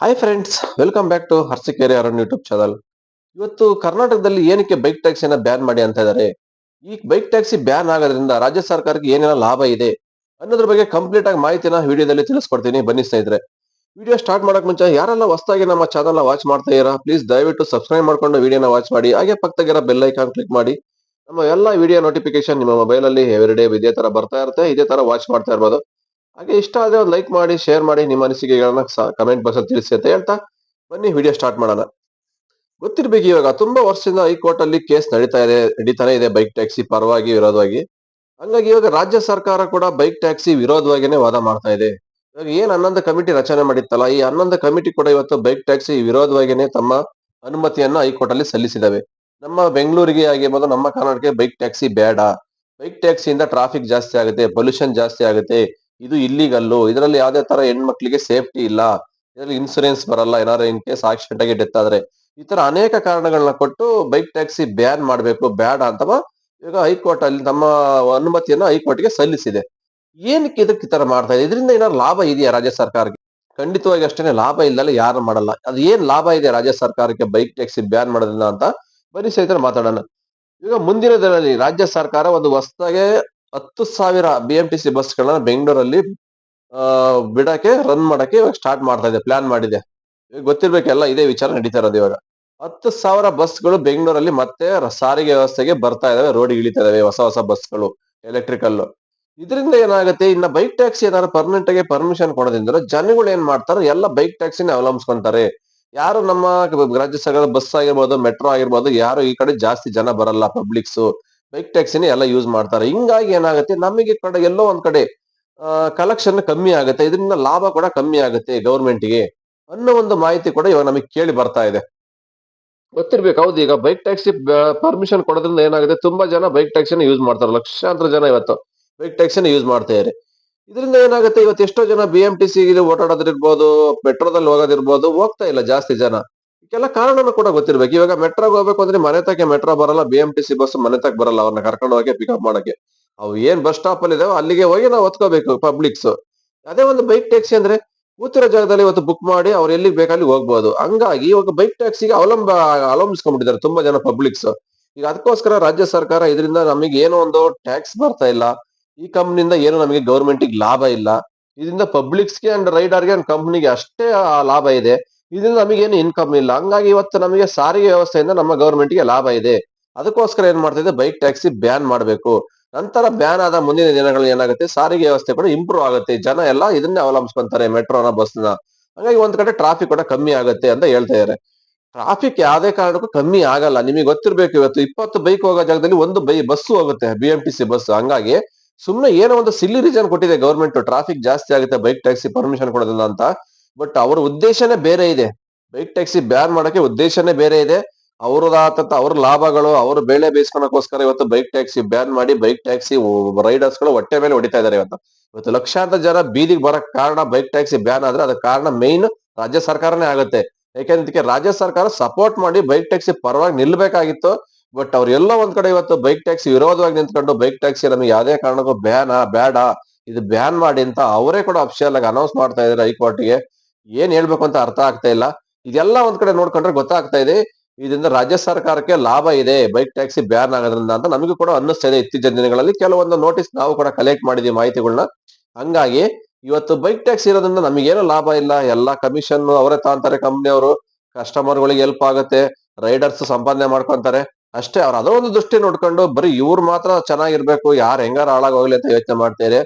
Hi friends welcome back to Harsikeri ಅರಣ್ಯ YouTube channel ಇವತ್ತು ಕರ್ನಾಟಕದಲ್ಲಿ ಏನಕ್ಕೆ ಬೈಕ್ ಟ್ಯಾಕ್ಸಿನ ಬ್ಯಾನ್ ಮಾಡಿ ಅಂತ ಇದ್ದಾರೆ ಈ ಬೈಕ್ ಟ್ಯಾಕ್ಸಿ ಬ್ಯಾನ್ ಆಗೋದ್ರಿಂದ ರಾಜ್ಯ ಸರ್ಕಾರಕ್ಕೆ ಏನೆಲ್ಲ ಲಾಭ ಇದೆ ಅನ್ನೋದ್ರ ಬಗ್ಗೆ ಕಂಪ್ಲೀಟ್ ಆಗಿ ಮಾಹಿತಿನ ವಿಡಿಯೋದಲ್ಲಿ ತಿಳಿಸ್ಕೊಡ್ತೀನಿ. ಬನ್ನಿ ಸ್ನೇಹಿತರೆ. ವಿಡಿಯೋ ಸ್ಟಾರ್ಟ್ ಮಾಡಕ್ ಮುಂಚೆ ಯಾರೆಲ್ಲ ಹೊಸದಾಗಿ ನಮ್ಮ ಚಾನಲ್ ವಾಚ್ ಮಾಡ್ತಾ ಇರಾ ಪ್ಲೀಸ್ ದಯವಿಟ್ಟು ಸಬ್ಸ್ಕ್ರೈಬ್ ಮಾಡ್ಕೊಂಡು ವಿಡಿಯೋನ ವಾಚ್ ಮಾಡಿ. ಹಾಗೆ ಪಕ್ಕದಾಗಿರೋ ಬೆಲ್ ಐಕಾನ್ ಕ್ಲಿಕ್ ಮಾಡಿ. ನಮ್ಮ ಎಲ್ಲ ವಿಡಿಯೋ ನೋಟಿಫಿಕೇಶನ್ ನಿಮ್ಮ ಮೊಬೈಲ್ ಅಲ್ಲಿ ಎವ್ರಿ ಡೇ ಇದೇ ತರ ಬರ್ತಾ ಇರುತ್ತೆ, ಇದೇ ತರ ವಾಚ್ ಮಾಡ್ತಾ ಇರ್ಬೋದು. ಹಾಗೆ ಇಷ್ಟ ಆದರೆ ಲೈಕ್ ಮಾಡಿ ಶೇರ್ ಮಾಡಿ ನಿಮ್ಮ ಅನಿಸಿಕೆಗಳನ್ನ ಕಮೆಂಟ್ ಬಾಕ್ಸ್ ಅಲ್ಲಿ ತಿಳಿಸಿ ಅಂತ ಹೇಳ್ತಾ ಬನ್ನಿ ವಿಡಿಯೋ ಸ್ಟಾರ್ಟ್ ಮಾಡೋಣ. ಗೊತ್ತಿರ್ಬೇಕು ಇವಾಗ, ತುಂಬಾ ವರ್ಷದಿಂದ ಹೈಕೋರ್ಟ್ ಅಲ್ಲಿ ಕೇಸ್ ನಡೀತಾ ಇದೆ, ನಡೀತಾನೆ ಇದೆ ಬೈಕ್ ಟ್ಯಾಕ್ಸಿ ಪರವಾಗಿ, ವಿರೋಧವಾಗಿ. ಹಂಗಾಗಿ ಇವಾಗ ರಾಜ್ಯ ಸರ್ಕಾರ ಕೂಡ ಬೈಕ್ ಟ್ಯಾಕ್ಸಿ ವಿರೋಧವಾಗಿನೇ ವಾದ ಮಾಡ್ತಾ ಇದೆ. ಇವಾಗ ಏನ್ ಹನ್ನೊಂದು ಕಮಿಟಿ ರಚನೆ ಮಾಡಿತ್ತಲ್ಲ, ಈ ಹನ್ನೊಂದು ಕಮಿಟಿ ಕೂಡ ಇವತ್ತು ಬೈಕ್ ಟ್ಯಾಕ್ಸಿ ವಿರೋಧವಾಗಿನೇ ತಮ್ಮ ಅನುಮತಿಯನ್ನ ಹೈಕೋರ್ಟ್ ಅಲ್ಲಿ ಸಲ್ಲಿಸಿದವೆ. ನಮ್ಮ ಬೆಂಗಳೂರಿಗೆ ಆಗಿರ್ಬೋದು, ನಮ್ಮ ಕರ್ನಾಟಕಕ್ಕೆ ಬೈಕ್ ಟ್ಯಾಕ್ಸಿ ಬೇಡ. ಬೈಕ್ ಟ್ಯಾಕ್ಸಿಯಿಂದ ಟ್ರಾಫಿಕ್ ಜಾಸ್ತಿ ಆಗುತ್ತೆ ಪೊಲ್ಯೂಷನ್ ಜಾಸ್ತಿ ಆಗುತ್ತೆ. ಇದು ಇಲ್ಲಿಗಲ್ಲು ಇದರಲ್ಲಿ ಯಾವ್ದೇ ತರ ಹೆಣ್ಮಕ್ಳಿಗೆ ಸೇಫ್ಟಿ ಇಲ್ಲ. ಇದರಲ್ಲಿ ಇನ್ಸೂರೆನ್ಸ್ ಬರಲ್ಲ, ಏನಾದ್ರು ಇನ್ ಕೇಸ್ ಆಕ್ಸಿಡೆಂಟ್ ಆಗಿ ಡೆತ್ ಆದ್ರೆ. ಈ ತರ ಅನೇಕ ಕಾರಣಗಳನ್ನ ಕೊಟ್ಟು ಬೈಕ್ ಟ್ಯಾಕ್ಸಿ ಬ್ಯಾನ್ ಮಾಡಬೇಕು, ಬೇಡ ಅಂತವಾ ಇವಾಗ ಹೈಕೋರ್ಟ್ ಅಲ್ಲಿ ನಮ್ಮ ಅನುಮತಿಯನ್ನ ಹೈಕೋರ್ಟ್ಗೆ ಸಲ್ಲಿಸಿದೆ. ಏನಕ್ಕೆ ಇದಕ್ಕೆ ಈ ತರ ಮಾಡ್ತಾ ಇದೆ? ಇದರಿಂದ ಏನಾದ್ರು ಲಾಭ ಇದೆಯಾ ರಾಜ್ಯ ಸರ್ಕಾರಕ್ಕೆ? ಖಂಡಿತವಾಗಿ ಅಷ್ಟೇನೆ, ಲಾಭ ಇಲ್ಲಲ್ಲ ಯಾರು ಮಾಡಲ್ಲ. ಅದು ಏನ್ ಲಾಭ ಇದೆ ರಾಜ್ಯ ಸರ್ಕಾರಕ್ಕೆ ಬೈಕ್ ಟ್ಯಾಕ್ಸಿ ಬ್ಯಾನ್ ಮಾಡೋದ್ರಿಂದ ಅಂತ? ಬರೀ ಸಹಿತ ಮಾತಾಡೋಣ. ಈಗ ಮುಂದಿನ ದಿನದಲ್ಲಿ ರಾಜ್ಯ ಸರ್ಕಾರ ಒಂದು ಹೊಸದಾಗೆ ಹತ್ತು ಸಾವಿರ ಬಿ ಎಂ ಟಿ ಸಿ ಬಸ್ಗಳನ್ನ ಬೆಂಗಳೂರಲ್ಲಿ ಬಿಡಕ್ಕೆ ರನ್ ಮಾಡಕ್ಕೆ ಇವಾಗ ಸ್ಟಾರ್ಟ್ ಮಾಡ್ತಾ ಇದೆ ಪ್ಲಾನ್ ಮಾಡಿದೆ. ಗೊತ್ತಿರ್ಬೇಕೆಲ್ಲ ಇದೇ ವಿಚಾರ ನಡೀತಾ ಇರೋದು ಇವಾಗ. ಹತ್ತು ಸಾವಿರ ಬಸ್ಗಳು ಬೆಂಗಳೂರಲ್ಲಿ ಮತ್ತೆ ಸಾರಿಗೆ ವ್ಯವಸ್ಥೆಗೆ ಬರ್ತಾ ಇದಾವೆ ರೋಡ್ ಇಳಿತಾ ಇದಾವೆ, ಹೊಸ ಹೊಸ ಬಸ್ಗಳು ಎಲೆಕ್ಟ್ರಿಕಲ್ ಇದರಿಂದ ಏನಾಗುತ್ತೆ, ಇನ್ನ ಬೈಕ್ ಟ್ಯಾಕ್ಸಿ ಏನಾದ್ರು ಪರ್ಮನೆಂಟ್ ಆಗಿ ಪರ್ಮಿಷನ್ ಕೊಡೋದ್ರಿಂದ ಜನಗಳು ಏನ್ ಮಾಡ್ತಾರೆ, ಎಲ್ಲ ಬೈಕ್ ಟ್ಯಾಕ್ಸಿನ ಅವಲಂಬಿಸ್ಕೊಂತಾರೆ. ಯಾರು ನಮ್ಮ ರಾಜ್ಯ ಸರ್ಕಾರದ ಬಸ್ ಆಗಿರ್ಬೋದು ಮೆಟ್ರೋ ಆಗಿರ್ಬೋದು, ಯಾರು ಈ ಕಡೆ ಜಾಸ್ತಿ ಜನ ಬರಲ್ಲ ಪಬ್ಲಿಕ್ಸ್ ಬೈಕ್ ಟ್ಯಾಕ್ಸಿನೇ ಎಲ್ಲ ಯೂಸ್ ಮಾಡ್ತಾರೆ. ಹಿಂಗಾಗಿ ಏನಾಗುತ್ತೆ? ನಮಗೆ ಕಡೆ ಎಲ್ಲೋ ಒಂದ್ ಕಡೆ ಕಲೆಕ್ಷನ್ ಕಮ್ಮಿ ಆಗುತ್ತೆ. ಇದರಿಂದ ಲಾಭ ಕೂಡ ಕಮ್ಮಿ ಆಗುತ್ತೆ ಗೌರ್ಮೆಂಟ್ಗೆ ಅನ್ನೋ ಒಂದು ಮಾಹಿತಿ ಕೂಡ ಇವಾಗ ನಮಗೆ ಕೇಳಿ ಬರ್ತಾ ಇದೆ. ಗೊತ್ತಿರ್ಬೇಕು. ಹೌದು, ಈಗ ಬೈಕ್ ಟ್ಯಾಕ್ಸಿ ಪರ್ಮಿಷನ್ ಕೊಡೋದ್ರಿಂದ ಏನಾಗುತ್ತೆ? ತುಂಬಾ ಜನ ಬೈಕ್ ಟ್ಯಾಕ್ಸಿನ ಯೂಸ್ ಮಾಡ್ತಾರೆ. ಲಕ್ಷಾಂತರ ಜನ ಇವತ್ತು ಬೈಕ್ ಟ್ಯಾಕ್ಸಿನ ಯೂಸ್ ಮಾಡ್ತಾ ಇದ್ದಾರೆ ಇದರಿಂದ ಏನಾಗುತ್ತೆ? ಇವತ್ತು ಎಷ್ಟೋ ಜನ ಬಿ ಎಂ ಟಿ ಸಿ ಓಡಾಡೋದಿರ್ಬೋದು ಪೆಟ್ರೋಲ್ ಹೋಗೋದಿರ್ಬೋದು, ಹೋಗ್ತಾ ಇಲ್ಲ ಜಾಸ್ತಿ ಜನ. ಇದಕ್ಕೆಲ್ಲ ಕಾರಣನೂ ಕೂಡ ಗೊತ್ತಿರ್ಬೇಕು. ಇವಾಗ ಮೆಟ್ರೋಗೆ ಹೋಗ್ಬೇಕು ಅಂದ್ರೆ ಮನೆ ತಕ್ಕೆ ಮೆಟ್ರೋ ಬರಲ್ಲ B M T C bus ಮನೆ ತಕ್ಕ ಬರಲ್ಲ ಅವ್ರನ್ನ ಕರ್ಕೊಂಡು ಹೋಗಿ ಪಿಕಪ್ ಮಾಡಕ್ಕೆ. ಅವು ಏನ್ ಬಸ್ ಸ್ಟಾಪ್ ಅಲ್ಲಿ ಇದಾವೆ ಅಲ್ಲಿಗೆ ಹೋಗಿ ನಾವು ಹೊತ್ಕೋಬೇಕು ಪಬ್ಲಿಕ್ಸ್ ಅದೇ ಒಂದು ಬೈಕ್ ಟ್ಯಾಕ್ಸಿ ಅಂದ್ರೆ ಕೂತಿರೋ ಜಾಗದಲ್ಲಿ ಇವತ್ತು ಬುಕ್ ಮಾಡಿ ಅವ್ರು ಎಲ್ಲಿಗೆ ಬೇಕಲ್ಲಿ ಹೋಗ್ಬೋದು. ಹಂಗಾಗಿ ಇವಾಗ ಬೈಕ್ ಟ್ಯಾಕ್ಸಿಗೆ ಅವಲಂಬ, ಅವಲಂಬಿಸ್ಕೊಂಡ್ಬಿಟ್ಟಿದ್ದಾರೆ ತುಂಬಾ ಜನ ಪಬ್ಲಿಕ್ಸ್ ಈಗ ಅದಕ್ಕೋಸ್ಕರ ರಾಜ್ಯ ಸರ್ಕಾರ ಇದರಿಂದ ನಮಗೆ ಏನೋ ಒಂದು ಟ್ಯಾಕ್ಸ್ ಬರ್ತಾ ಇಲ್ಲ. ಈ ಕಂಪ್ನಿಯಿಂದ ಏನು ನಮಗೆ ಗೌರ್ಮೆಂಟ್ ಲಾಭ ಇಲ್ಲ. ಇದರಿಂದ ಪಬ್ಲಿಕ್ಸ್ಗೆ ಅಂಡ್ ರೈಡರ್ಗೆ ಅಂಡ್ ಕಂಪ್ನಿಗೆ ಅಷ್ಟೇ ಲಾಭ ಇದೆ. ಇದರಿಂದ ನಮಗೇನು ಇನ್ಕಮ್ ಇಲ್ಲ. ಹಂಗಾಗಿ ಇವತ್ತು ನಮಗೆ ಸಾರಿಗೆ ವ್ಯವಸ್ಥೆಯಿಂದ ನಮ್ಮ ಗವರ್ಮೆಂಟ್ಗೆ ಗೆ ಲಾಭ ಇದೆ. ಅದಕ್ಕೋಸ್ಕರ ಏನ್ ಮಾಡ್ತಾ ಇದೆ? ಬೈಕ್ ಟ್ಯಾಕ್ಸಿ ಬ್ಯಾನ್ ಮಾಡಬೇಕು. ನಂತರ ಬ್ಯಾನ್ ಆದ ಮುಂದಿನ ದಿನಗಳಲ್ಲಿ ಏನಾಗುತ್ತೆ? ಸಾರಿಗೆ ವ್ಯವಸ್ಥೆ ಕೂಡ ಇಂಪ್ರೂವ್ ಆಗುತ್ತೆ. ಜನ ಎಲ್ಲ ಇದನ್ನೇ ಅವಲಂಬಿಸ್ಕೊಂತಾರೆ ಮೆಟ್ರೋನ ಬಸ್ನ ಹಂಗಾಗಿ ಒಂದ್ ಕಡೆ ಟ್ರಾಫಿಕ್ ಕೂಡ ಕಮ್ಮಿ ಆಗುತ್ತೆ ಅಂತ ಹೇಳ್ತಾ ಇದಾರೆ ಟ್ರಾಫಿಕ್ ಯಾವ್ದೇ ಕಾರಣಕ್ಕೂ ಕಮ್ಮಿ ಆಗಲ್ಲ. ನಿಮಗೆ ಗೊತ್ತಿರ್ಬೇಕು ಇವತ್ತು ಇಪ್ಪತ್ತು ಬೈಕ್ ಹೋಗೋ ಜಾಗದಲ್ಲಿ ಒಂದು ಬೈ ಬಸ್ ಹೋಗುತ್ತೆ B M T C bus ಹಂಗಾಗಿ ಸುಮ್ಮನೆ ಏನೋ ಒಂದು ಸಿಲ್ಲಿ ರೀಸನ್ ಕೊಟ್ಟಿದೆ ಗೌರ್ಮೆಂಟ್ ಟ್ರಾಫಿಕ್ ಜಾಸ್ತಿ ಆಗುತ್ತೆ ಬೈಕ್ ಟ್ಯಾಕ್ಸಿ ಪರ್ಮಿಷನ್ ಕೊಡೋದಿಲ್ಲ ಅಂತ. ಬಟ್ ಅವ್ರ ಉದ್ದೇಶನೇ ಬೇರೆ ಇದೆ ಬೈಕ್ ಟ್ಯಾಕ್ಸಿ ಬ್ಯಾನ್ ಮಾಡೋಕೆ ಉದ್ದೇಶನೇ ಬೇರೆ ಇದೆ ಅವ್ರದಾದಂತ ಅವ್ರ ಲಾಭಗಳು ಅವ್ರ ಬೆಳೆ ಬೇಯಿಸ್ಕೊಳಕೋಸ್ಕರ ಇವತ್ತು ಬೈಕ್ ಟ್ಯಾಕ್ಸಿ ಬ್ಯಾನ್ ಮಾಡಿ ಬೈಕ್ ಟ್ಯಾಕ್ಸಿ ರೈಡರ್ಸ್ಗಳು ಹೊಟ್ಟೆ ಮೇಲೆ ಹೊಡಿತಾ ಇದಾರೆ ಇವತ್ತು ಇವತ್ತು ಲಕ್ಷಾಂತರ ಜನ ಬೀದಿಗೆ ಬರಕ್ ಕಾರಣ ಬೈಕ್ ಟ್ಯಾಕ್ಸಿ ಬ್ಯಾನ್ ಆದ್ರೆ ಅದಕ್ಕೆ ಕಾರಣ ಮೇನ್ ರಾಜ್ಯ ಸರ್ಕಾರನೇ ಆಗುತ್ತೆ ಯಾಕೆಂದ್ರೆ ರಾಜ್ಯ ಸರ್ಕಾರ ಸಪೋರ್ಟ್ ಮಾಡಿ ಬೈಕ್ ಟ್ಯಾಕ್ಸಿ ಪರವಾಗಿ ನಿಲ್ಬೇಕಾಗಿತ್ತು ಬಟ್ ಅವ್ರೆಲ್ಲ ಒಂದ್ ಕಡೆ ಇವತ್ತು ಬೈಕ್ ಟ್ಯಾಕ್ಸಿ ವಿರೋಧವಾಗಿ ನಿಂತ್ಕೊಂಡು ಬೈಕ್ ಟ್ಯಾಕ್ಸಿ ನಮಗೆ ಯಾವ್ದೇ ಕಾರಣಕ್ಕೂ ಬ್ಯಾನ್ ಬೇಡ ಇದು ಬ್ಯಾನ್ ಮಾಡಿ ಅಂತ ಅವರೇ ಕೂಡ ಅಫಿಷಿಯಲ್ ಆಗಿ ಅನೌನ್ಸ್ ಮಾಡ್ತಾ ಇದಾರೆ ಹೈಕೋರ್ಟ್ಗೆ ಏನ್ ಹೇಳ್ಬೇಕು ಅಂತ ಅರ್ಥ ಆಗ್ತಾ ಇಲ್ಲ. ಇದೆಲ್ಲ ಒಂದ್ ಕಡೆ ನೋಡ್ಕೊಂಡ್ರೆ ಗೊತ್ತಾಗ್ತಾ ಇದೆ, ಇದರಿಂದ ರಾಜ್ಯ ಸರ್ಕಾರಕ್ಕೆ ಲಾಭ ಇದೆ, ಬೈಕ್ ಟ್ಯಾಕ್ಸಿ ಬ್ಯಾನ್ ಆಗೋದ್ರಿಂದ ಅಂತ ನಮಗೂ ಕೂಡ ಅನ್ನಿಸ್ತಾ ಇದೆ ಇತ್ತೀಚಿನ ದಿನಗಳಲ್ಲಿ. ಕೆಲವೊಂದು ನೋಟಿಸ್ ನಾವು ಕೂಡ ಕಲೆಕ್ಟ್ ಮಾಡಿದೀವಿ ಮಾಹಿತಿಗಳನ್ನ ಹಂಗಾಗಿ ಇವತ್ತು ಬೈಕ್ ಟ್ಯಾಕ್ಸಿ ಇರೋದ್ರಿಂದ ನಮಗೇನು ಲಾಭ ಇಲ್ಲ. ಎಲ್ಲಾ ಕಮಿಷನ್ ಅವರೇ ತಾಂತಾರೆ ಕಂಪ್ನಿ ಅವರು. ಕಸ್ಟಮರ್ಗಳಿಗೆ ಹೆಲ್ಪ್ ಆಗುತ್ತೆ ರೈಡರ್ಸ್ ಸಂಪಾದನೆ ಮಾಡ್ಕೊಂತಾರೆ. ಅಷ್ಟೇ, ಅವ್ರು ಒಂದು ದೃಷ್ಟಿ ನೋಡ್ಕೊಂಡು ಬರೀ ಇವ್ರು ಮಾತ್ರ ಚೆನ್ನಾಗಿರ್ಬೇಕು, ಯಾರು ಹೆಂಗಾರ ಹಾಳಾಗೋಗ್ಲಿ ಅಂತ ಯೋಚನೆ ಮಾಡ್ತಾರೆ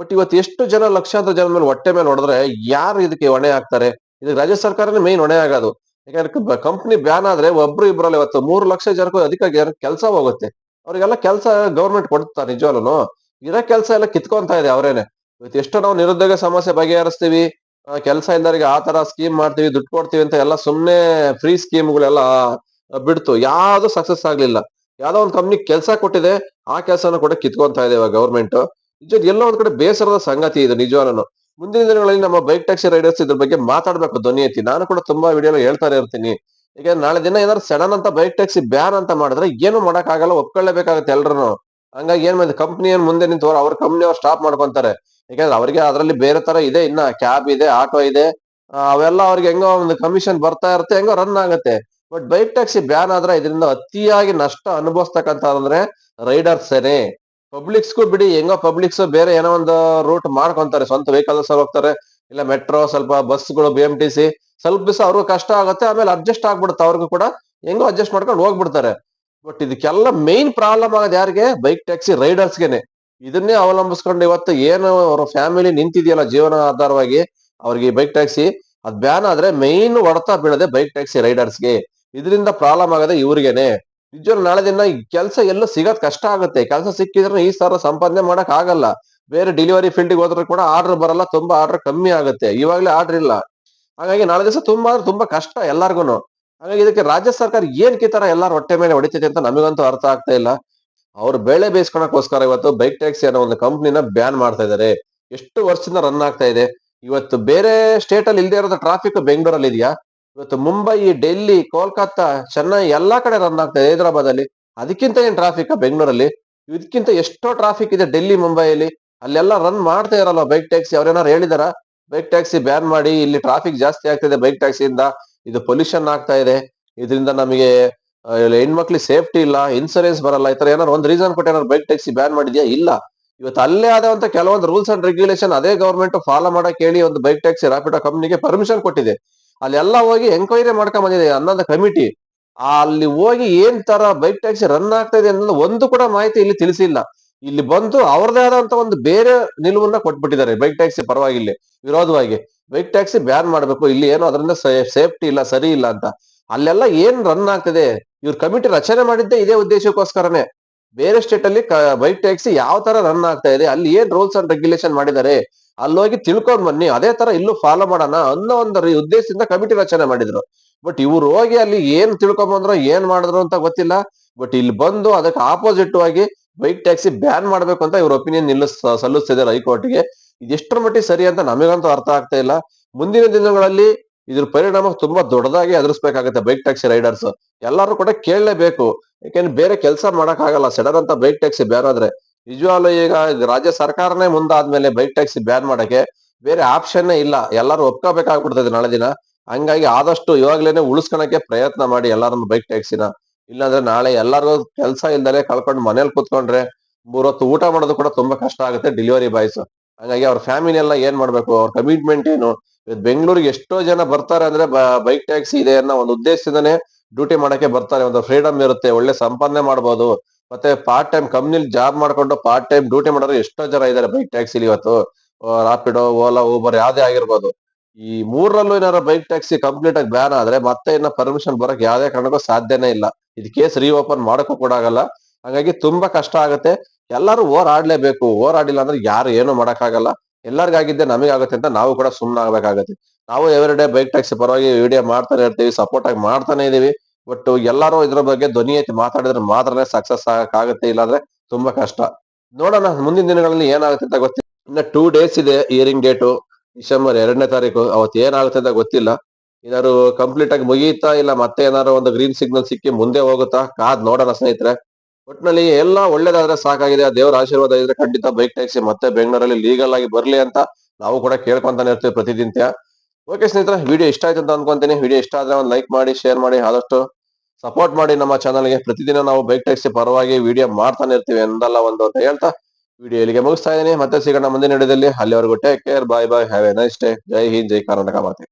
ಬಟ್ ಇವತ್ತು ಎಷ್ಟು ಜನ ಲಕ್ಷಾಂತರ ಜನ ಮೇಲೆ ಹೊಟ್ಟೆ ಮೇಲೆ ಹೊಡೆದ್ರೆ ಯಾರು ಇದಕ್ಕೆ ಹೊಣೆ ಆಗ್ತಾರೆ? ಇದಕ್ಕೆ ರಾಜ್ಯ ಸರ್ಕಾರನೇ ಮೇನ್ ಹೊಣೆ ಆಗೋದು. ಯಾಕಂದ್ರೆ ಕಂಪ್ನಿ ಬ್ಯಾನ್ ಆದ್ರೆ ಒಬ್ರು ಇಬ್ರಲ್ಲಿ ಇವತ್ತು ಮೂರು ಲಕ್ಷ ಜನಕ್ಕೂ ಅಧಿಕ ಕೆಲಸ ಹೋಗುತ್ತೆ. ಅವ್ರಿಗೆಲ್ಲ ಕೆಲಸ ಗೌರ್ಮೆಂಟ್ ಕೊಡ್ತಾ ನಿಜವಾಗ್ಲೂ ಇರೋ ಕೆಲಸ ಎಲ್ಲ ಕಿತ್ಕೊಂತ ಇದೆ ಅವರೇನೆ. ಇವತ್ತು ಎಷ್ಟೋ ನಾವು ನಿರುದ್ಯೋಗ ಸಮಸ್ಯೆ ಬಗೆಹರಿಸ್ತೀವಿ. ಕೆಲಸ ಇಲ್ಲದವರಿಗೆ ಆ ತರ ಸ್ಕೀಮ್ ಮಾಡ್ತೀವಿ, ದುಡ್ಡು ಕೊಡ್ತೀವಿ ಅಂತ ಎಲ್ಲ ಸುಮ್ನೆ ಫ್ರೀ ಸ್ಕೀಮ್ಗಳೆಲ್ಲ ಬಿಡ್ತು. ಯಾವ್ದು ಸಕ್ಸಸ್ ಆಗ್ಲಿಲ್ಲ. ಯಾವ್ದೋ ಒಂದು ಕಂಪ್ನಿ ಕೆಲಸ ಕೊಟ್ಟಿದೆ, ಆ ಕೆಲಸನ ಕೂಡ ಕಿತ್ಕೊಂತ ಇದೆ ಇವಾಗ ಗೌರ್ಮೆಂಟ್ ನಿಜ ಎಲ್ಲೋ ಒಂದ್ ಕಡೆ ಬೇಸರದ ಸಂಗತಿ ಇದು ನಿಜವಾಗ್ಲೂ ಮುಂದಿನ ದಿನಗಳಲ್ಲಿ ನಮ್ಮ ಬೈಕ್ ಟ್ಯಾಕ್ಸಿ ರೈಡರ್ಸ್ ಇದ್ರ ಬಗ್ಗೆ ಮಾತಾಡ್ಬೇಕು ಧ್ವನಿ ಐತಿ ನಾನು ಕೂಡ ತುಂಬಾ ವಿಡಿಯೋ ಹೇಳ್ತಾನೆ ಇರ್ತೀನಿ. ಈಗ ನಾಳೆ ದಿನ ಏನಾದ್ರು ಸಡನ್ ಅಂತ ಬೈಕ್ ಟ್ಯಾಕ್ಸಿ ಬ್ಯಾನ್ ಅಂತ ಮಾಡಿದ್ರೆ ಏನು ಮಾಡಕ್ ಆಗಲ್ಲ ಒಪ್ಕೊಳ್ಳೇಬೇಕಾಗತ್ತೆ ಎಲ್ರು ಹಂಗಾಗಿ ಏನ್ ಮಾಡಿದೆ ಕಂಪ್ನಿ ಏನ್ ಮುಂದೆ ನಿಂತು ಅವ್ರ ಕಂಪ್ನಿ ಅವ್ರು ಸ್ಟಾಪ್ ಮಾಡ್ಕೊಂತಾರೆ. ಯಾಕಂದ್ರೆ ಅವ್ರಿಗೆ ಅದ್ರಲ್ಲಿ ಬೇರೆ ತರ ಇದೆ, ಇನ್ನ ಕ್ಯಾಬ್ ಇದೆ ಆಟೋ ಇದೆ. ಅವೆಲ್ಲ ಅವ್ರಿಗೆ ಹೆಂಗೋ ಒಂದು ಕಮಿಷನ್ ಬರ್ತಾ ಇರುತ್ತೆ, ಹೆಂಗೋ ರನ್ ಆಗುತ್ತೆ. ಬಟ್ ಬೈಕ್ ಟ್ಯಾಕ್ಸಿ ಬ್ಯಾನ್ ಆದ್ರೆ ಇದರಿಂದ ಅತಿಯಾಗಿ ನಷ್ಟ ಅನುಭವಿಸ್ತಕ್ಕಂತ ಅಂದ್ರೆ ರೈಡರ್ಸ್ ಏನೇ. ಪಬ್ಲಿಕ್ಸ್ಗೂ ಬಿಡಿ, ಹೆಂಗೋ ಪಬ್ಲಿಕ್ಸ್ ಬೇರೆ ಏನೋ ಒಂದು ರೂಟ್ ಮಾಡ್ಕೊಂತಾರೆ, ಸ್ವಂತ ವೆಹಿಕಲ್ಸ್ ಹೋಗ್ತಾರೆ, ಇಲ್ಲ ಮೆಟ್ರೋ ಸ್ವಲ್ಪ ಬಸ್ಗಳು ಬಿ ಎಂ ಟಿ ಸಿ ಸ್ವಲ್ಪ ದಿವಸ ಅವ್ರಿಗೂ ಕಷ್ಟ ಆಗುತ್ತೆ, ಆಮೇಲೆ ಅಡ್ಜಸ್ಟ್ ಆಗ್ಬಿಡುತ್ತೆ ಅವ್ರಿಗೂ ಕೂಡ, ಹೆಂಗೋ ಅಡ್ಜಸ್ಟ್ ಮಾಡ್ಕೊಂಡು ಹೋಗ್ಬಿಡ್ತಾರೆ. ಬಟ್ ಇದಕ್ಕೆಲ್ಲ ಮೇನ್ ಪ್ರಾಬ್ಲಮ್ ಆಗೋದು ಯಾರಿಗೆ? ಬೈಕ್ ಟ್ಯಾಕ್ಸಿ ರೈಡರ್ಸ್ಗೆನೆ ಇದನ್ನೇ ಅವಲಂಬಿಸ್ಕೊಂಡು ಇವತ್ತು ಏನು ಅವ್ರ ಫ್ಯಾಮಿಲಿ ನಿಂತಿದೆಯಲ್ಲ ಜೀವನ ಆಧಾರವಾಗಿ, ಅವ್ರಿಗೆ ಬೈಕ್ ಟ್ಯಾಕ್ಸಿ ಅದ್ ಬ್ಯಾನ್ ಆದ್ರೆ ಮೇನ್ ಹೊಡೆತ ಬೀಳದೆ ಬೈಕ್ ಟ್ಯಾಕ್ಸಿ ರೈಡರ್ಸ್ಗೆ ಇದರಿಂದ ಪ್ರಾಬ್ಲಮ್ ಆಗದೆ ಇವ್ರಿಗೇನೆ. ನಿಜವಾಗ್ಲೂ ನಾಳೆ ದಿನ ಕೆಲಸ ಎಲ್ಲ ಸಿಗೋದ್ ಕಷ್ಟ ಆಗುತ್ತೆ. ಕೆಲಸ ಸಿಕ್ಕಿದ್ರೆ ಈ ಸಾರ ಸಂಪಾದನೆ ಮಾಡಕ್ ಆಗಲ್ಲ. ಬೇರೆ ಡೆಲಿವರಿ ಫೀಲ್ಡ್ಗೆ ಹೋದ್ರೆ ಕೂಡ ಆರ್ಡರ್ ಬರಲ್ಲ, ತುಂಬಾ ಆರ್ಡರ್ ಕಮ್ಮಿ ಆಗುತ್ತೆ. ಇವಾಗ್ಲೇ ಆರ್ಡರ್ ಇಲ್ಲ. ಹಾಗಾಗಿ ನಾಳೆ ದಿವಸ ತುಂಬಾ ತುಂಬಾ ಕಷ್ಟ ಎಲ್ಲಾರ್ಗುನು. ಹಾಗಾಗಿ ಇದಕ್ಕೆ ರಾಜ್ಯ ಸರ್ಕಾರ ಏನ್ ಈ ಎಲ್ಲಾರ ಹೊಟ್ಟೆ ಮೇಲೆ ಹೊಡಿತೈತೆ ಅಂತ ನಮಗಂತೂ ಅರ್ಥ ಆಗ್ತಾ ಇಲ್ಲ. ಅವ್ರು ಬೆಳೆ ಬೇಯಿಸ್ಕೊಳಕ್ಕೋಸ್ಕರ ಇವತ್ತು ಬೈಕ್ ಟ್ಯಾಕ್ಸಿ ಅನ್ನೋ ಒಂದು ಕಂಪ್ನಿನ ಬ್ಯಾನ್ ಮಾಡ್ತಾ ಇದಾರೆ. ಎಷ್ಟು ವರ್ಷದಿಂದ ರನ್ ಆಗ್ತಾ ಇದೆ. ಇವತ್ತು ಬೇರೆ ಸ್ಟೇಟ್ ಅಲ್ಲಿ ಇಲ್ದೇ ಇರೋದು ಟ್ರಾಫಿಕ್ ಬೆಂಗಳೂರಲ್ಲಿ ಇದೆಯಾ ಇವತ್ತು ಮುಂಬೈ, ಡೆಲ್ಲಿ, ಕೋಲ್ಕತ್ತಾ, ಚೆನ್ನೈ ಎಲ್ಲಾ ಕಡೆ ರನ್ ಆಗ್ತಾ ಇದೆ ಹೈದರಾಬಾದ್ ಅಲ್ಲಿ ಅದಕ್ಕಿಂತ ಏನ್ ಟ್ರಾಫಿಕ್ ಬೆಂಗಳೂರಲ್ಲಿ? ಇದಕ್ಕಿಂತ ಎಷ್ಟೋ ಟ್ರಾಫಿಕ್ ಇದೆ ಡೆಲ್ಲಿ, ಮುಂಬೈಯಲ್ಲಿ. ಅಲ್ಲೆಲ್ಲ ರನ್ ಮಾಡ್ತಾ ಇರಲ್ಲ ಬೈಕ್ ಟ್ಯಾಕ್ಸಿ ಅವ್ರೇನಾರು ಹೇಳಿದಾರ? ಬೈಕ್ ಟ್ಯಾಕ್ಸಿ ಬ್ಯಾನ್ ಮಾಡಿ, ಇಲ್ಲಿ ಟ್ರಾಫಿಕ್ ಜಾಸ್ತಿ ಆಗ್ತಿದೆ ಬೈಕ್ ಟ್ಯಾಕ್ಸಿಯಿಂದ ಇದು. ಪೊಲ್ಯೂಷನ್ ಆಗ್ತಾ ಇದೆ. ಇದರಿಂದ ನಮಗೆ ಹೆಣ್ಮಕ್ಳಿಗೆ ಸೇಫ್ಟಿ ಇಲ್ಲ ಇನ್ಸೂರೆನ್ಸ್ ಬರಲ್ಲ. ಈ ತರ ಏನಾರು ಒಂದ್ ರೀಸನ್ ಕೊಟ್ಟು ಏನಾರು ಬೈಕ್ ಟ್ಯಾಕ್ಸಿ ಬ್ಯಾನ್ ಮಾಡಿದ್ಯಾ? ಇಲ್ಲ. ಇವತ್ತು ಅಲ್ಲೇ ಆದಂತ ಕೆಲವೊಂದು ರೂಲ್ಸ್ ಅಂಡ್ ರೆಗ್ಯುಲೇಷನ್ ಅದೇ ಗವರ್ಮೆಂಟ್ ಫಾಲೋ ಮಾಡಕ್ ಹೇಳಿ ಒಂದು ಬೈಕ್ ಟ್ಯಾಕ್ಸಿ ರಾಪಿಡೋ ಕಂಪ್ನಿಗೆ ಪರ್ಮಿಷನ್ ಕೊಟ್ಟಿದೆ. ಅಲ್ಲೆಲ್ಲ ಹೋಗಿ ಎಂಕ್ವೈರಿ ಮಾಡ್ಕೊಂಡ್ ಬಂದಿದೆ, ಅನ್ನೋದು ಕಮಿಟಿ ಅಲ್ಲಿ ಹೋಗಿ ಏನ್ ತರ ಬೈಕ್ ಟ್ಯಾಕ್ಸಿ ರನ್ ಆಗ್ತಾ ಇದೆ ಅನ್ನೋದು ಒಂದು ಕೂಡ ಮಾಹಿತಿ ಇಲ್ಲಿ ತಿಳಿಸಿಲ್ಲ. ಇಲ್ಲಿ ಬಂದು ಅವ್ರದೇ ಆದಂತ ಒಂದು ಬೇರೆ ನಿಲುವನ್ನ ಕೊಟ್ಬಿಟ್ಟಿದ್ದಾರೆ ಬೈಕ್ ಟ್ಯಾಕ್ಸಿ ಪರವಾಗಿ ಇಲ್ಲಿ ವಿರೋಧವಾಗಿ. ಬೈಕ್ ಟ್ಯಾಕ್ಸಿ ಬ್ಯಾನ್ ಮಾಡ್ಬೇಕು, ಇಲ್ಲಿ ಏನು ಅದರಿಂದ ಸೇಫ್ಟಿ ಇಲ್ಲ, ಸರಿ ಇಲ್ಲ ಅಂತ. ಅಲ್ಲೆಲ್ಲ ಏನ್ ರನ್ ಆಗ್ತದೆ? ಇವ್ರ ಕಮಿಟಿ ರಚನೆ ಮಾಡಿದ್ದೆ ಇದೇ ಉದ್ದೇಶಕ್ಕೋಸ್ಕರನೇ. ಬೇರೆ ಸ್ಟೇಟ್ ಅಲ್ಲಿ ಬೈಕ್ ಟ್ಯಾಕ್ಸಿ ಯಾವ ತರ ರನ್ ಆಗ್ತಾ ಇದೆ, ಅಲ್ಲಿ ಏನ್ ರೂಲ್ಸ್ ಅಂಡ್ ರೆಗ್ಯುಲೇಷನ್ ಮಾಡಿದ್ದಾರೆ, ಅಲ್ಲೋಗಿ ತಿಳ್ಕೊಂಡ್ ಬನ್ನಿ, ಅದೇ ತರ ಇಲ್ಲೂ ಫಾಲೋ ಮಾಡೋಣ ಅನ್ನೋ ಒಂದು ಉದ್ದೇಶದಿಂದ ಕಮಿಟಿ ರಚನೆ ಮಾಡಿದ್ರು. ಬಟ್ ಇವ್ರು ಹೋಗಿ ಅಲ್ಲಿ ಏನ್ ತಿಳ್ಕೊಂಡ್ ಬಂದ್ರು, ಏನ್ ಮಾಡಿದ್ರು ಅಂತ ಗೊತ್ತಿಲ್ಲ. ಬಟ್ ಇಲ್ಲಿ ಬಂದು ಅದಕ್ಕೆ ಆಪೋಸಿಟ್ ಆಗಿ ಬೈಕ್ ಟ್ಯಾಕ್ಸಿ ಬ್ಯಾನ್ ಮಾಡ್ಬೇಕು ಅಂತ ಇವ್ರ ಒಪಿನಿಯನ್ ನಿಲ್ಲಿಸ್, ಸಲ್ಲಿಸ್ತಿದ್ದಾರೆ ಹೈಕೋರ್ಟ್ಗೆ. ಇದೆಷ್ಟರ ಮಟ್ಟಿಗೆ ಸರಿ ಅಂತ ನಮಗಂತೂ ಅರ್ಥ ಆಗ್ತಾ ಇಲ್ಲ. ಮುಂದಿನ ದಿನಗಳಲ್ಲಿ ಇದ್ರ ಪರಿಣಾಮ ತುಂಬಾ ದೊಡ್ಡದಾಗಿ ಎದುರಿಸಬೇಕಾಗುತ್ತೆ ಬೈಕ್ ಟ್ಯಾಕ್ಸಿ ರೈಡರ್ಸ್ ಎಲ್ಲರೂ ಕೂಡ ಕೇಳಲೇಬೇಕು. ಯಾಕೆಂದ್ರೆ ಬೇರೆ ಕೆಲಸ ಆಗಲ್ಲ ಸಡನ್ ಅಂತ ಬೈಕ್ ಟ್ಯಾಕ್ಸಿ ಬ್ಯಾನ್ ಆದ್ರೆ ನಿಜವಾಗ್ಲೂ ಈಗ ರಾಜ್ಯ ಸರ್ಕಾರನೇ ಮುಂದಾದ್ಮೇಲೆ ಬೈಕ್ ಟ್ಯಾಕ್ಸಿ ಬ್ಯಾನ್ ಮಾಡಕ್ಕೆ ಬೇರೆ ಆಪ್ಷನ್ ಇಲ್ಲ. ಎಲ್ಲರೂ ಒಪ್ಕೋಬೇಕಾಗ್ಬಿಡ್ತದೆ ನಾಳೆ ದಿನ. ಹಂಗಾಗಿ ಆದಷ್ಟು ಇವಾಗ್ಲೇನೆ ಉಳಿಸ್ಕೊಳಕ್ಕೆ ಪ್ರಯತ್ನ ಮಾಡಿ ಎಲ್ಲರನ್ನು ಬೈಕ್ ಟ್ಯಾಕ್ಸಿನ ಇಲ್ಲಾಂದ್ರೆ ನಾಳೆ ಎಲ್ಲರಿಗೂ ಕೆಲಸ ಇಲ್ದಲೆ ಕಳ್ಕೊಂಡು ಮನೇಲಿ ಕುತ್ಕೊಂಡ್ರೆ ಮೂರೊತ್ತು ಊಟ ಮಾಡೋದು ಕೂಡ ತುಂಬಾ ಕಷ್ಟ ಆಗುತ್ತೆ ಡೆಲಿವರಿ ಬಾಯ್ಸ್ ಹಂಗಾಗಿ ಅವ್ರ ಫ್ಯಾಮಿಲಿ ಎಲ್ಲ ಏನ್ ಮಾಡ್ಬೇಕು? ಅವ್ರ ಕಮಿಟ್ಮೆಂಟ್ ಏನು? ಬೆಂಗಳೂರಿಗೆ ಎಷ್ಟೋ ಜನ ಬರ್ತಾರೆ ಅಂದ್ರೆ ಬೈಕ್ ಟ್ಯಾಕ್ಸಿ ಇದೆ ಅನ್ನೋ ಒಂದು ಉದ್ದೇಶದಿಂದನೇ ಡ್ಯೂಟಿ ಮಾಡಕ್ಕೆ ಬರ್ತಾರೆ. ಒಂದು ಫ್ರೀಡಮ್ ಇರುತ್ತೆ, ಒಳ್ಳೆ ಸಂಪಾದನೆ ಮಾಡ್ಬೋದು. ಮತ್ತೆ ಪಾರ್ಟ್ ಟೈಮ್ ಕಂಪ್ನಿಲಿ ಜಾಬ್ ಮಾಡ್ಕೊಂಡು ಪಾರ್ಟ್ ಟೈಮ್ ಡ್ಯೂಟಿ ಮಾಡೋರು ಎಷ್ಟೋ ಜನ ಇದಾರೆ ಬೈಕ್ ಟ್ಯಾಕ್ಸಿಲಿ ಇವತ್ತು. ರಾಪಿಡೋ ಓಲಾ ಊಬರ್ ಯಾವ್ದೇ ಆಗಿರ್ಬೋದು. ಈ ಮೂರರಲ್ಲೂ ಏನಾದ್ರು ಬೈಕ್ ಟ್ಯಾಕ್ಸಿ ಕಂಪ್ಲೀಟ್ ಆಗಿ ಬ್ಯಾನ್ ಆದ್ರೆ ಮತ್ತೆ ಇನ್ನ ಪರ್ಮಿಷನ್ ಬರಕ್ ಯಾವ್ದೇ ಕಾರಣಕ್ಕೂ ಸಾಧ್ಯನೇ ಇಲ್ಲ. ಇದು ಕೇಸ್ ರೀಓಪನ್ ಮಾಡಕ್ಕೂ ಕೂಡ ಆಗಲ್ಲ. ಹಾಗಾಗಿ ತುಂಬಾ ಕಷ್ಟ ಆಗುತ್ತೆ. ಎಲ್ಲರೂ ಓರ್ ಆಡ್ಲೇಬೇಕು ಓರ್ ಆಡಿಲ್ಲ ಅಂದ್ರೆ ಯಾರು ಏನು ಮಾಡಕ್ಕಾಗಲ್ಲ. ಎಲ್ಲರಿಗಾಗಿದ್ದೆ ನಮಗಾಗುತ್ತೆ ಅಂತ ನಾವು ಕೂಡ ಸುಮ್ಮನೆ ಆಗ್ಬೇಕಾಗತ್ತೆ ನಾವು ಎವ್ರಿ ಡೇ ಬೈಕ್ ಟ್ಯಾಕ್ಸಿ ಪರವಾಗಿ ವಿಡಿಯೋ ಮಾಡ್ತಾನೆ ಇರ್ತೀವಿ ಸಪೋರ್ಟ್ ಆಗಿ ಮಾಡ್ತಾನೆ ಇದೀವಿ ಬಟ್ ಎಲ್ಲರೂ ಇದ್ರ ಬಗ್ಗೆ ಧ್ವನಿ ಎತ್ತಿ ಮಾತಾಡಿದ್ರೆ ಮಾತ್ರನೇ ಸಕ್ಸಸ್ ಆಗಕ್ಕಾಗತ್ತೆ ಇಲ್ಲಾಂದ್ರೆ ತುಂಬಾ ಕಷ್ಟ. ನೋಡೋಣ, ಮುಂದಿನ ದಿನಗಳಲ್ಲಿ ಏನಾಗುತ್ತೆ ಅಂತ ಗೊತ್ತಿಲ್ಲ ಇನ್ನ ಟೂ ಡೇಸ್ ಇದೆ ಇಯರಿಂಗ್ ಡೇಟು ಡಿಸೆಂಬರ್ ಎರಡನೇ ತಾರೀಕು, ಅವತ್ತು ಏನಾಗುತ್ತೆ ಅಂತ ಗೊತ್ತಿಲ್ಲ. ಏನಾದ್ರು ಕಂಪ್ಲೀಟ್ ಆಗಿ ಮುಗಿಯುತ್ತಾ ಇಲ್ಲ, ಮತ್ತೆ ಏನಾದ್ರು ಒಂದು ಗ್ರೀನ್ ಸಿಗ್ನಲ್ ಸಿಕ್ಕಿ ಮುಂದೆ ಹೋಗುತ್ತಾ? ಕಾದ್ ನೋಡೋಣ ಸ್ನೇಹಿತರೆ. ಒಟ್ನಲ್ಲಿ ಎಲ್ಲ ಒಳ್ಳೇದಾದ್ರೆ ಸಾಕಾಗಿದೆ, ಆ ದೇವರ ಆಶೀರ್ವಾದ ಇದ್ರೆ ಖಂಡಿತ ಬೈಕ್ ಟ್ಯಾಕ್ಸಿ ಮತ್ತೆ ಬೆಂಗಳೂರಲ್ಲಿ ಲೀಗಲ್ ಆಗಿ ಬರ್ಲಿ ಅಂತ ನಾವು ಕೂಡ ಕೇಳ್ಕೊಂತಾನೆ ಇರ್ತೀವಿ ಪ್ರತಿದಿನ ಓಕೆ ಸ್ನೇಹಿತರೆ ವಿಡಿಯೋ ಇಷ್ಟ ಆಯ್ತು ಅಂತ ಅನ್ಕೊಂತೀನಿ. ವಿಡಿಯೋ ಇಷ್ಟ ಆದ್ರೆ ಒಂದು ಲೈಕ್ ಮಾಡಿ ಶೇರ್ ಮಾಡಿ, ಆದಷ್ಟು ಸಪೋರ್ಟ್ ಮಾಡಿ ನಮ್ಮ ಚಾನಲ್ಗೆ ಪ್ರತಿದಿನ ನಾವು ಬೈಕ್ ಟ್ಯಾಕ್ಸಿ ಪರವಾಗಿ ವಿಡಿಯೋ ಮಾಡ್ತಾನೆ ಇರ್ತೀವಿ ಎಂದಲ್ಲ ಒಂದು ಅಂತ ಹೇಳ್ತಾ ವಿಡಿಯೋ ಇಲ್ಲಿಗೆ ಮುಗಿಸ್ತಾ ಇದ್ದೀನಿ. ಮತ್ತೆ ಸಿಗೋಣ ಮುಂದಿನ ವಿಡಿಯೋದಲ್ಲಿ ಅಲ್ಲಿವರೆಗೂ take care bye bye have a nice day ಜೈ ಹಿಂದ್, ಜೈ ಕರ್ನಾಟಕ ಮಾತೆ.